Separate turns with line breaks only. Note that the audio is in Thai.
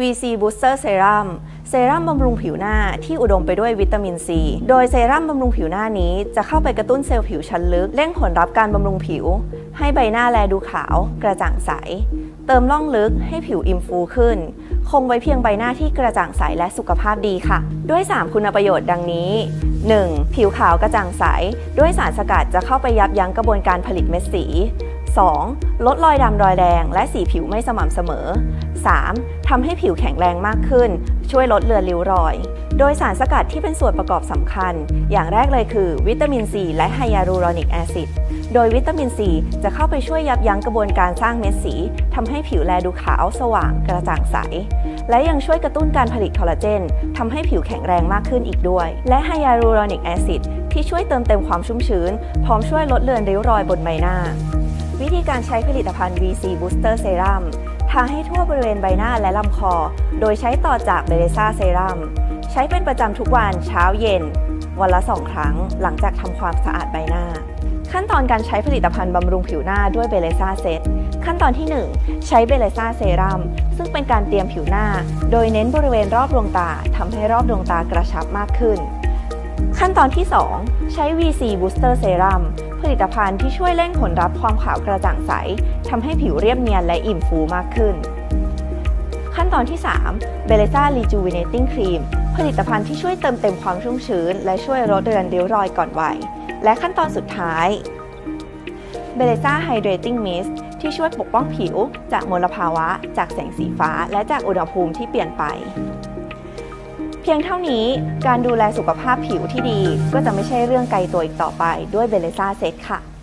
VC Booster Serum เซรั่มบำรุงผิวหน้าที่อุดมไปด้วยวิตามินซี โดยเซรั่มบำรุงผิวหน้านี้จะเข้าไปกระตุ้นเซลล์ผิวชั้นลึก เร่งผลลัพธ์การบำรุงผิว ให้ใบหน้าแลดูขาว กระจ่างใส เติมร่องลึกให้ผิวอิ่มฟูขึ้น คงไว้เพียงใบหน้าที่กระจ่างใสและสุขภาพดีค่ะ ด้วย 3 คุณประโยชน์ดังนี้ 1. ผิวขาวกระจ่างใส ด้วยสารสกัดจะเข้าไปยับยั้งกระบวนการผลิตเม็ดสี 2. ลดรอยดำรอยแดง และสีผิวไม่สม่ำเสมอ 3. ทำให้ผิวแข็งแรงมากขึ้น ช่วยลดเลือนริ้วรอย โดยสารสกัดที่เป็นส่วนประกอบสำคัญ อย่างแรกเลยคือ วิตามินซีและไฮยาลูรอนิกแอซิด โดยวิตามินซีจะเข้าไปช่วยยับยั้งกระบวนการสร้างเม็ดสีทำให้ผิวแลดูขาวสว่างกระจ่างใส และยังช่วยกระตุ้นการผลิตคอลลาเจนทำให้ผิวแข็งแรงมากขึ้นอีกด้วย และไฮยาลูรอนิกแอซิดที่ช่วยเติมเต็มความชุ่มชื้น พร้อมช่วยลดเลือนริ้วรอยบนใบหน้า วิธีการใช้ผลิตภัณฑ์ VC Booster Serum ทาให้ทั่วบริเวณใบหน้าและลำคอ โดยใช้ต่อจากเบเลซ่าเซรั่มใช้เป็นประจำทุกวันเช้าเย็น วันละ 2 ครั้ง หลังจากทำความสะอาดใบหน้า ขั้นตอนการใช้ผลิตภัณฑ์บำรุงผิวหน้าด้วยเบเลซ่าเซตขั้นตอนที่ 1 ใช้เบเลซ่าเซรั่มซึ่งเป็นการเตรียมผิวหน้า โดยเน้นบริเวณรอบดวงตาทำให้รอบดวงตากระชับมากขึ้น ขั้นตอนที่ 2 ใช้ VC Booster Serum ผลิตภัณฑ์ที่ช่วยเร่งผลลัพธ์ความขาวกระจ่างใสทำให้ผิวเรียบเนียนและอิ่มฟูมากขึ้น ขั้นตอนที่ 3 b e l e z a Rejuvenating Cream ผลิตภัณฑ์ที่ช่วยเติมเต็มความชุ่มชื้น และช่วยลดเรือนริ้วรอยก่อนวัย และขั้นตอนสุดท้าย b e l e z a Hydrating Mist ที่ช่วยปกป้องผิวจากมลภาวะ จากแสงสีฟ้า และจากอุณหภูมิที่เปลี่ยนไป เพียงเท่านี้การดูแลสุขภาพผิวที่ดีก็จะไม่ใช่เรื่องไกลตัวอีกต่อไปด้วยเบเลซ่าเซตค่ะ